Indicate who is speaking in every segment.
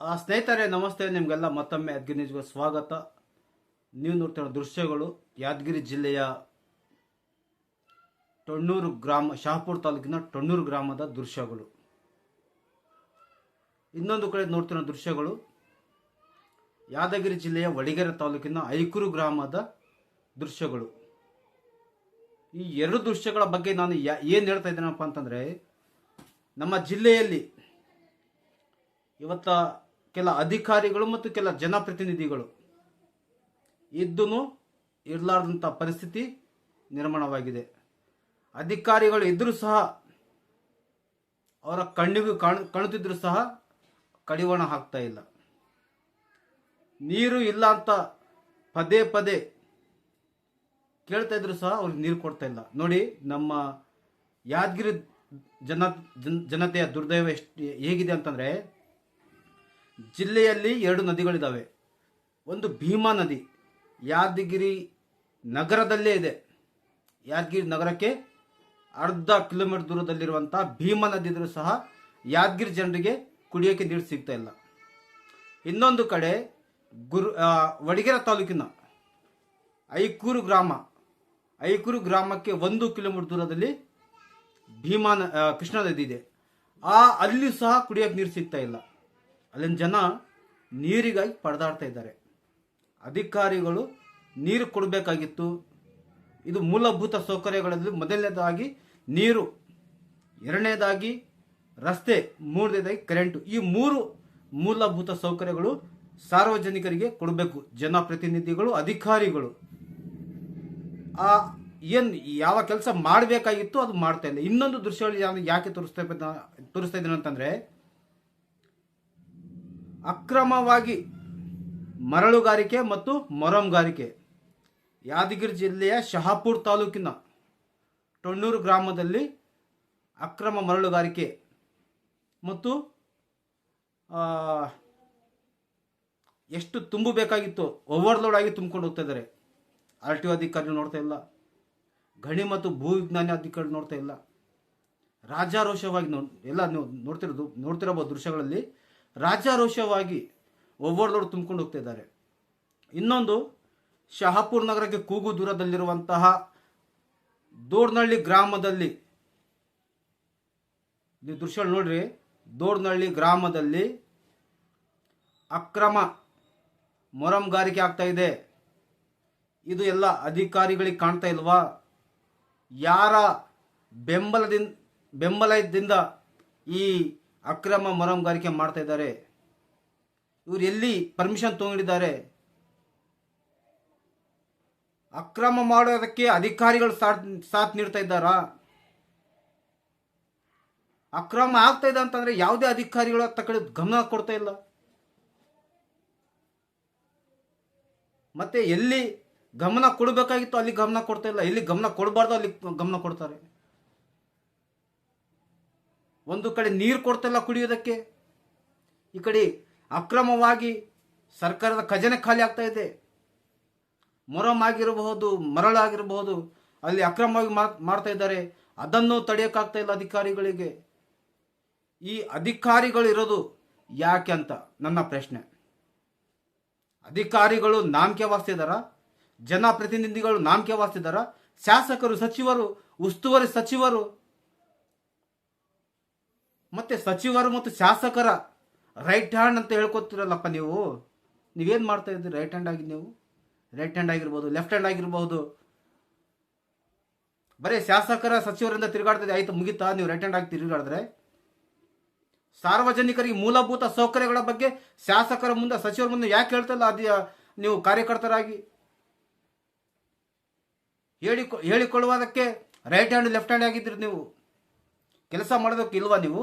Speaker 1: ಸ್ನೇಹಿತರೆ, ನಮಸ್ತೆ. ನಿಮಗೆಲ್ಲ ಮತ್ತೊಮ್ಮೆ ಯಾದಗಿರಿ ನ್ಯೂಸ್ಗೆ ಸ್ವಾಗತ. ನೀವು ನೋಡ್ತಿರೋ ದೃಶ್ಯಗಳು, ಯಾದಗಿರಿ ಜಿಲ್ಲೆಯ ಟೊಣ್ಣೂರು ಗ್ರಾಮ, ಶಹಾಪುರ ತಾಲೂಕಿನ ಟೊಣ್ಣೂರು ಗ್ರಾಮದ ದೃಶ್ಯಗಳು. ಇನ್ನೊಂದು ಕಡೆ ನೋಡ್ತಿರೋ ದೃಶ್ಯಗಳು, ಯಾದಗಿರಿ ಜಿಲ್ಲೆಯ ವಡಿಗೆರೆ ತಾಲೂಕಿನ ಐಕೂರು ಗ್ರಾಮದ ದೃಶ್ಯಗಳು. ಈ ಎರಡು ದೃಶ್ಯಗಳ ಬಗ್ಗೆ ನಾನು ಏನು ಹೇಳ್ತಾ ಇದ್ದೀನಪ್ಪ ಅಂತಂದರೆ, ನಮ್ಮ ಜಿಲ್ಲೆಯಲ್ಲಿ ಇವತ್ತ ಕೆಲ ಅಧಿಕಾರಿಗಳು ಮತ್ತು ಕೆಲ ಜನಪ್ರತಿನಿಧಿಗಳು ಇದ್ದೂ ಇರಲಾರ್ದಂಥ ಪರಿಸ್ಥಿತಿ ನಿರ್ಮಾಣವಾಗಿದೆ. ಅಧಿಕಾರಿಗಳು ಇದ್ದರೂ ಸಹ ಅವರ ಕಣ್ಣಿಗೂ ಕಾಣ್ ಕಾಣುತ್ತಿದ್ದರೂ ಸಹ ಕಡಿವಾಣ ಹಾಕ್ತಾ ಇಲ್ಲ. ನೀರು ಇಲ್ಲ ಅಂತ ಪದೇ ಪದೇ ಕೇಳ್ತಾ ಇದ್ರು ಸಹ ಅವ್ರಿಗೆ ನೀರು ಕೊಡ್ತಾ ಇಲ್ಲ. ನೋಡಿ, ನಮ್ಮ ಯಾದಗಿರಿ ಜನ, ಜನ್- ಜನತೆಯ ದುರ್ದೈವ ಎಷ್ಟು, ಹೇಗಿದೆ ಅಂತಂದರೆ ಜಿಲ್ಲೆಯಲ್ಲಿ ಎರಡು ನದಿಗಳಿದ್ದಾವೆ ಒಂದು ಭೀಮಾ ನದಿ, ಯಾದಗಿರಿ ನಗರದಲ್ಲೇ ಇದೆ. ಯಾದಗಿರಿ ನಗರಕ್ಕೆ ಅರ್ಧ ಕಿಲೋಮೀಟರ್ ದೂರದಲ್ಲಿರುವಂಥ ಭೀಮಾ ನದಿ ಇದ್ರೂ ಸಹ ಯಾದಗಿರಿ ಜನರಿಗೆ ಕುಡಿಯೋಕ್ಕೆ ನೀರು ಸಿಗ್ತಾ ಇಲ್ಲ. ಇನ್ನೊಂದು ಕಡೆ ಗುರು ವಡಗೇರ ತಾಲೂಕಿನ ಐಕೂರು ಗ್ರಾಮ, ಐಕೂರು ಗ್ರಾಮಕ್ಕೆ ಒಂದು ಕಿಲೋಮೀಟರ್ ದೂರದಲ್ಲಿ ಭೀಮಾ ಕೃಷ್ಣಾ ನದಿ ಇದೆ. ಆ ಅಲ್ಲಿ ಸಹ ಕುಡಿಯೋಕ್ಕೆ ನೀರು ಸಿಗ್ತಾ ಇಲ್ಲ. ಅಲ್ಲಿನ ಜನ ನೀರಿಗಾಗಿ ಪರದಾಡ್ತಾ ಇದ್ದಾರೆ. ಅಧಿಕಾರಿಗಳು ನೀರು ಕೊಡಬೇಕಾಗಿತ್ತು. ಇದು ಮೂಲಭೂತ ಸೌಕರ್ಯಗಳಲ್ಲಿ ಮೊದಲನೇದಾಗಿ ನೀರು, ಎರಡನೇದಾಗಿ ರಸ್ತೆ, ಮೂರನೇದಾಗಿ ಕರೆಂಟು. ಈ ಮೂರು ಮೂಲಭೂತ ಸೌಕರ್ಯಗಳು ಸಾರ್ವಜನಿಕರಿಗೆ ಕೊಡಬೇಕು. ಜನಪ್ರತಿನಿಧಿಗಳು, ಅಧಿಕಾರಿಗಳು. ಆ, ಏನು ಯಾವ ಕೆಲಸ ಮಾಡಬೇಕಾಗಿತ್ತು ಅದು ಮಾಡ್ತಾ ಇಲ್ಲ. ಇನ್ನೊಂದು ದೃಶ್ಯಗಳು ಯಾಕೆ ತೋರಿಸ್ತಾ ತೋರಿಸ್ತಾ ಇದ್ದೀನಿ ಅಂತಂದರೆ ಅಕ್ರಮವಾಗಿ ಮರಳುಗಾರಿಕೆ ಮತ್ತು ಮೊರಂಗಾರಿಕೆ ಯಾದಗಿರಿ ಜಿಲ್ಲೆಯ ಶಹಾಪುರ್ ತಾಲೂಕಿನ ಟೊಣ್ಣೂರು ಗ್ರಾಮದಲ್ಲಿ ಅಕ್ರಮ ಮರಳುಗಾರಿಕೆ ಮತ್ತು ಎಷ್ಟು ತುಂಬಬೇಕಾಗಿತ್ತು ಓವರ್ಲೋಡ್ ಆಗಿ ತುಂಬಿಕೊಂಡು ಹೋಗ್ತಾ ಇದ್ದಾರೆ. ಆರ್ ಟಿ ಒ ಅಧಿಕಾರಿ ನೋಡ್ತಾ ಇಲ್ಲ. ಗಣಿ ಮತ್ತು ಭೂ ವಿಜ್ಞಾನ ಅಧಿಕಾರಿ ನೋಡ್ತಾ ಇಲ್ಲ. ರಾಜಾರೋಷವಾಗಿ ನೋ, ಎಲ್ಲ ನೋಡ್ತಿರೋದು ನೋಡ್ತಿರಬಹುದು ದೃಶ್ಯಗಳಲ್ಲಿ ರಾಜಾರೋಷವಾಗಿ ಓವರ್ಲೋಡ್ ತುಂಬಿಕೊಂಡು ಹೋಗ್ತಾ ಇದ್ದಾರೆ ಇನ್ನೊಂದು, ಶಹಾಪುರ್ ನಗರಕ್ಕೆ ಕೂಗು ದೂರದಲ್ಲಿರುವಂತಹ ದೋಡ್ನಹಳ್ಳಿ ಗ್ರಾಮದಲ್ಲಿ, ನೀವು ದೃಶ್ಯ ನೋಡ್ರಿ ದೋಡ್ನಹಳ್ಳಿ ಗ್ರಾಮದಲ್ಲಿ ಅಕ್ರಮ ಮೊರಂಗಾರಿಕೆ ಆಗ್ತಾ ಇದೆ. ಇದು ಎಲ್ಲ ಅಧಿಕಾರಿಗಳಿಗೆ ಕಾಣ್ತಾ ಇಲ್ವಾ? ಯಾರ ಬೆಂಬಲದಿಂದ ಬೆಂಬಲದಿಂದ ಈ ಅಕ್ರಮ ಮರಂಗಾರಿಕೆ ಮಾಡ್ತಾ ಇದ್ದಾರೆ. ಇವ್ರು ಎಲ್ಲಿ ಪರ್ಮಿಷನ್ ತಗೊಂಡಿದ್ದಾರೆ? ಅಕ್ರಮ ಮಾಡೋದಕ್ಕೆ ಅಧಿಕಾರಿಗಳು ಸಾಥ್ ಸಾಥ್ ನೀಡ್ತಾ ಇದ್ದಾರಾ? ಅಕ್ರಮ ಆಗ್ತಾ ಇದೆ ಅಂತಂದ್ರೆ ಯಾವುದೇ ಅಧಿಕಾರಿಗಳು ತಕಡೆ ಗಮನ ಕೊಡ್ತಾ ಇಲ್ಲ. ಮತ್ತೆ ಎಲ್ಲಿ ಗಮನ ಕೊಡಬೇಕಾಗಿತ್ತು ಅಲ್ಲಿ ಗಮನ ಕೊಡ್ತಾ ಇಲ್ಲ. ಎಲ್ಲಿ ಗಮನ ಕೊಡಬಾರ್ದು ಅಲ್ಲಿ ಗಮನ ಕೊಡ್ತಾರೆ. ಒಂದು ಕಡೆ ನೀರು ಕೊಡ್ತಿಲ್ಲ ಕುಡಿಯೋದಕ್ಕೆ? ಈ ಕಡೆ ಅಕ್ರಮವಾಗಿ ಸರ್ಕಾರದ ಖಜಾನೆ ಖಾಲಿ ಆಗ್ತಾ ಇದೆ. ಮೊರಮ್ ಆಗಿರಬಹುದು ಮರಳಾಗಿರಬಹುದು ಅಲ್ಲಿ ಅಕ್ರಮವಾಗಿ ಮಾಡ್ತಾ ಇದ್ದಾರೆ. ಅದನ್ನು ತಡೆಯೋಕ್ಕಾಗ್ತಾ ಇಲ್ಲ ಅಧಿಕಾರಿಗಳಿಗೆ. ಈ ಅಧಿಕಾರಿಗಳು ಇರೋದು ಯಾಕೆ ಅಂತ ನನ್ನ ಪ್ರಶ್ನೆ. ಅಧಿಕಾರಿಗಳು ನಾಮಕೆ ವಾಸ್ತಿದಾರ ಜನಪ್ರತಿನಿಧಿಗಳು ನಾಮಕೆ ವಾಸ್ತಿದಾರ ಶಾಸಕರು, ಸಚಿವರು, ಉಸ್ತುವಾರಿ ಸಚಿವರು ಮತ್ತೆ ಸಚಿವರು ಮತ್ತು ಶಾಸಕರ ರೈಟ್ ಹ್ಯಾಂಡ್ ಅಂತ ಹೇಳ್ಕೊತಿರಲ್ಲಪ್ಪ ನೀವು? ನೀವೇನು ಮಾಡ್ತಾ ಇದ್ದೀರಿ? ರೈಟ್ ಹ್ಯಾಂಡ್ ಆಗಿ ನೀವು? ರೈಟ್ ಹ್ಯಾಂಡ್ ಆಗಿರ್ಬೋದು ಲೆಫ್ಟ್ ಹ್ಯಾಂಡ್ ಆಗಿರ್ಬೋದು. ಬರೀ ಶಾಸಕರ, ಸಚಿವರಿಂದ ತಿರುಗಾಡ್ತದೆ. ಆಯ್ತು, ಮುಗಿತಾ? ನೀವು ರೈಟ್ ಹ್ಯಾಂಡ್ ಆಗಿ ತಿರುಗಾಡಿದ್ರೆ? ಸಾರ್ವಜನಿಕರಿಗೆ ಮೂಲಭೂತ ಸೌಕರ್ಯಗಳ ಬಗ್ಗೆ ಶಾಸಕರ ಮುಂದೆ, ಸಚಿವರ ಮುಂದೆ ಯಾಕೆ ಹೇಳ್ತಲ್ಲ? ಅದು ನೀವು ಕಾರ್ಯಕರ್ತರಾಗಿ? ಹೇಳಿಕೊ ಹೇಳಿಕೊಳ್ಳುವುದಕ್ಕೆ ರೈಟ್ ಹ್ಯಾಂಡ್ ಲೆಫ್ಟ್ ಹ್ಯಾಂಡ್ ಆಗಿದ್ದೀರಿ ನೀವು. ಕೆಲಸ ಮಾಡೋದಕ್ಕೆ ಇಲ್ವಾ ನೀವು?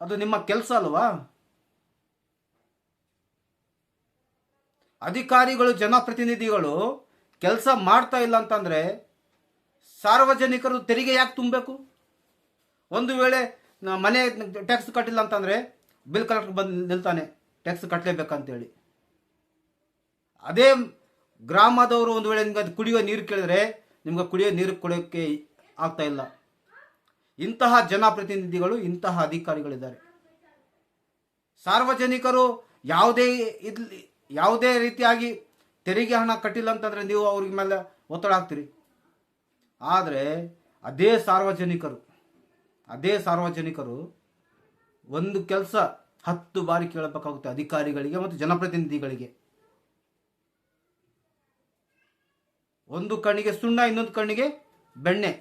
Speaker 1: ಅದು ನಿಮ್ಮ ಕೆಲಸ ಅಲ್ವಾ? ಅಧಿಕಾರಿಗಳು, ಜನಪ್ರತಿನಿಧಿಗಳು ಕೆಲಸ ಮಾಡ್ತಾ ಇಲ್ಲ ಅಂತಂದ್ರೆ ಸಾರ್ವಜನಿಕರು ತೆರಿಗೆ ಯಾಕೆ ತುಂಬಬೇಕು? ಒಂದು ವೇಳೆ ಮನೆ ಟ್ಯಾಕ್ಸ್ ಕಟ್ಟಿಲ್ಲ ಅಂತಂದ್ರೆ ಬಿಲ್ ಕಲೆಕ್ಟರ್ ಬಂದು ನಿಲ್ತಾನೆ, ಟ್ಯಾಕ್ಸ್ ಕಟ್ಟಲೇಬೇಕಂತೇಳಿ ಅದೇ ಗ್ರಾಮದವರು ಒಂದು ವೇಳೆ ನಿಮ್ಗೆ ಅದು ಕುಡಿಯೋ ನೀರು ಕೇಳಿದ್ರೆ ನಿಮ್ಗೆ ಕುಡಿಯೋ ನೀರು ಕೊಡೋಕ್ಕೆ ಆಗ್ತಾ ಇಲ್ಲ. ಇಂತಹ ಜನಪ್ರತಿನಿಧಿಗಳು, ಇಂತಹ ಅಧಿಕಾರಿಗಳಿದ್ದಾರೆ. ಸಾರ್ವಜನಿಕರು ಯಾವುದೇ ಇದ್ಲಿ, ಯಾವುದೇ ರೀತಿಯಾಗಿ ತೆರಿಗೆ ಹಣ ಕಟ್ಟಿಲ್ಲ ಅಂತಂದ್ರೆ ನೀವು ಅವ್ರಿಗೆ ಮೇಲೆ ಒತ್ತಡ ಹಾಕ್ತೀರಿ. ಆದರೆ ಅದೇ ಸಾರ್ವಜನಿಕರು ಅದೇ ಸಾರ್ವಜನಿಕರು ಒಂದು ಕೆಲಸ ಹತ್ತು ಬಾರಿ ಕೇಳಬೇಕಾಗುತ್ತೆ ಅಧಿಕಾರಿಗಳಿಗೆ ಮತ್ತು ಜನಪ್ರತಿನಿಧಿಗಳಿಗೆ. ಒಂದು ಕಣ್ಣಿಗೆ ಸುಣ್ಣ, ಇನ್ನೊಂದು ಕಣ್ಣಿಗೆ ಬೆಣ್ಣೆ.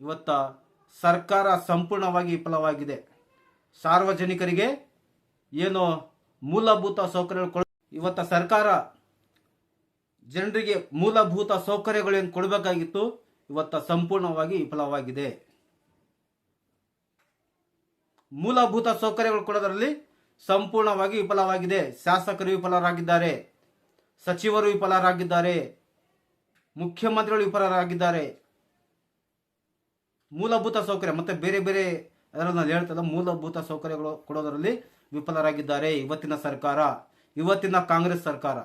Speaker 1: ಇವತ್ತ ಸರ್ಕಾರ ಸಂಪೂರ್ಣವಾಗಿ ವಿಫಲವಾಗಿದೆ. ಸಾರ್ವಜನಿಕರಿಗೆ ಏನು ಮೂಲಭೂತ ಸೌಕರ್ಯಗಳು ಇವತ್ತ ಸರ್ಕಾರ ಜನರಿಗೆ ಮೂಲಭೂತ ಸೌಕರ್ಯಗಳೇನು ಕೊಡಬೇಕಾಗಿತ್ತು, ಇವತ್ತ ಸಂಪೂರ್ಣವಾಗಿ ವಿಫಲವಾಗಿದೆ. ಮೂಲಭೂತ ಸೌಕರ್ಯಗಳು ಕೊಡೋದರಲ್ಲಿ ಸಂಪೂರ್ಣವಾಗಿ ವಿಫಲವಾಗಿದೆ. ಶಾಸಕರು ವಿಫಲರಾಗಿದ್ದಾರೆ. ಸಚಿವರು ವಿಫಲರಾಗಿದ್ದಾರೆ. ಮುಖ್ಯಮಂತ್ರಿಗಳು ವಿಫಲರಾಗಿದ್ದಾರೆ. ಮೂಲಭೂತ ಸೌಕರ್ಯ, ಮತ್ತೆ ಬೇರೆ ಬೇರೆ ಅದರಲ್ಲಿ ನಾನು ಹೇಳ್ತಲ್ಲ ಮೂಲಭೂತ ಸೌಕರ್ಯಗಳು ಕೊಡೋದರಲ್ಲಿ ವಿಫಲರಾಗಿದ್ದಾರೆ ಇವತ್ತಿನ ಸರ್ಕಾರ, ಇವತ್ತಿನ ಕಾಂಗ್ರೆಸ್ ಸರ್ಕಾರ.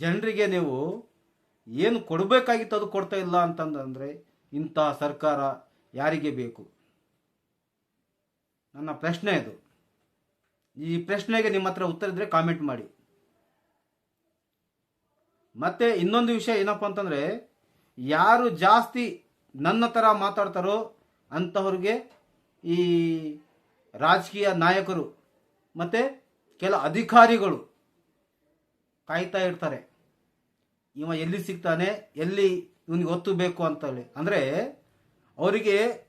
Speaker 1: ಜನರಿಗೆ ನೀವು ಏನು ಕೊಡಬೇಕಾಗಿತ್ತು ಅದು ಕೊಡ್ತಾ ಇಲ್ಲ ಅಂತಂದ್ರೆ ಇಂಥ ಸರ್ಕಾರ ಯಾರಿಗೆ ಬೇಕು? ನನ್ನ ಪ್ರಶ್ನೆ ಇದು. ಈ ಪ್ರಶ್ನೆಗೆ ನಿಮ್ಮ ಹತ್ರ ಉತ್ತರ ಇದ್ರೆ ಕಾಮೆಂಟ್ ಮಾಡಿ. ಮತ್ತೆ ಇನ್ನೊಂದು ವಿಷಯ ಏನಪ್ಪ ಅಂತಂದ್ರೆ, ಯಾರು ಜಾಸ್ತಿ ನನ್ನ ಥರ ಮಾತಾಡ್ತಾರೋ ಅಂಥವ್ರಿಗೆ ಈ ರಾಜಕೀಯ ನಾಯಕರು ಮತ್ತೆ ಕೆಲ ಅಧಿಕಾರಿಗಳು ಕಾಯ್ತಾ ಇರ್ತಾರೆ. ಇವ ಎಲ್ಲಿ ಸಿಗ್ತಾನೆ, ಎಲ್ಲಿ ಇವನಿಗೆ ಒತ್ತು ಬೇಕು ಅಂತ ಹೇಳಿ ಅಂದರೆ ಅವರಿಗೆ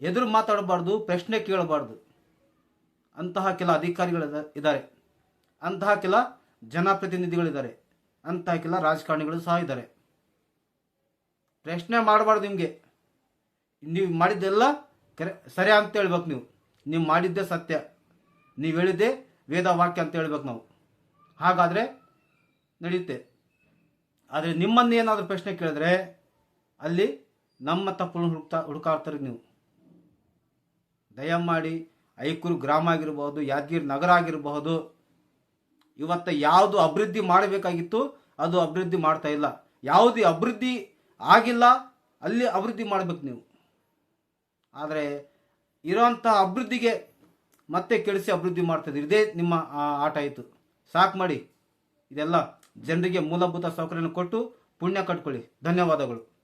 Speaker 1: ಎದುರು ಮಾತಾಡಬಾರ್ದು, ಪ್ರಶ್ನೆ ಕೇಳಬಾರ್ದು. ಅಂತಹ ಕೆಲ ಅಧಿಕಾರಿಗಳು ಇದ್ದಾರೆ. ಅಂತಹ ಕೆಲ ಜನಪ್ರತಿನಿಧಿಗಳಿದ್ದಾರೆ. ಅಂತಹ ಕೆಲ ರಾಜಕಾರಣಿಗಳು ಸಹ ಇದ್ದಾರೆ. ಪ್ರಶ್ನೆ ಮಾಡಬಾರ್ದು ನಿಮಗೆ. ನೀವು ಮಾಡಿದ್ದೆಲ್ಲ ಕರೆ, ಸರಿ ಅಂತ ಹೇಳ್ಬೇಕು ನೀವು. ನೀವು ಮಾಡಿದ್ದೇ ಸತ್ಯ. ನೀವು ಹೇಳಿದ್ದೆ ವೇದ ವಾಕ್ಯ ಅಂತ ಹೇಳ್ಬೇಕು ನಾವು. ಹಾಗಾದರೆ ನಡೆಯುತ್ತೆ. ಆದರೆ ನಿಮ್ಮನ್ನು ಏನಾದರೂ ಪ್ರಶ್ನೆ ಕೇಳಿದ್ರೆ ಅಲ್ಲಿ ನಮ್ಮ ತಪ್ಪನ್ನು ಹುಡುಕ್ತಾ, ಹುಡುಕಾಡ್ತಾರೆ ನೀವು. ದಯಮಾಡಿ ಐಕೂರು ಗ್ರಾಮ ಆಗಿರಬಹುದು ಯಾದಗಿರಿ ನಗರ ಆಗಿರಬಹುದು ಇವತ್ತ ಯಾವುದು ಅಭಿವೃದ್ಧಿ ಮಾಡಬೇಕಾಗಿತ್ತು, ಅದು ಅಭಿವೃದ್ಧಿ ಮಾಡ್ತಾ ಇಲ್ಲ. ಯಾವುದು ಅಭಿವೃದ್ಧಿ ಆಗಿಲ್ಲ, ಅಲ್ಲಿ ಅಭಿವೃದ್ಧಿ ಮಾಡಬೇಕು ನೀವು. ಆದರೆ ಇರೋಂಥ ಅಭಿವೃದ್ಧಿಗೆ ಮತ್ತೆ ಕೆಡಿಸಿ ಅಭಿವೃದ್ಧಿ ಮಾಡ್ತಿದ್ರು ಇದೇ ನಿಮ್ಮ ಆಟ ಆಯಿತು. ಸಾಕು ಮಾಡಿ. ಇದೆಲ್ಲ ಜನರಿಗೆ ಮೂಲಭೂತ ಸೌಕರ್ಯನ ಕೊಟ್ಟು ಪುಣ್ಯ ಕಟ್ಕೊಳ್ಳಿ. ಧನ್ಯವಾದಗಳು.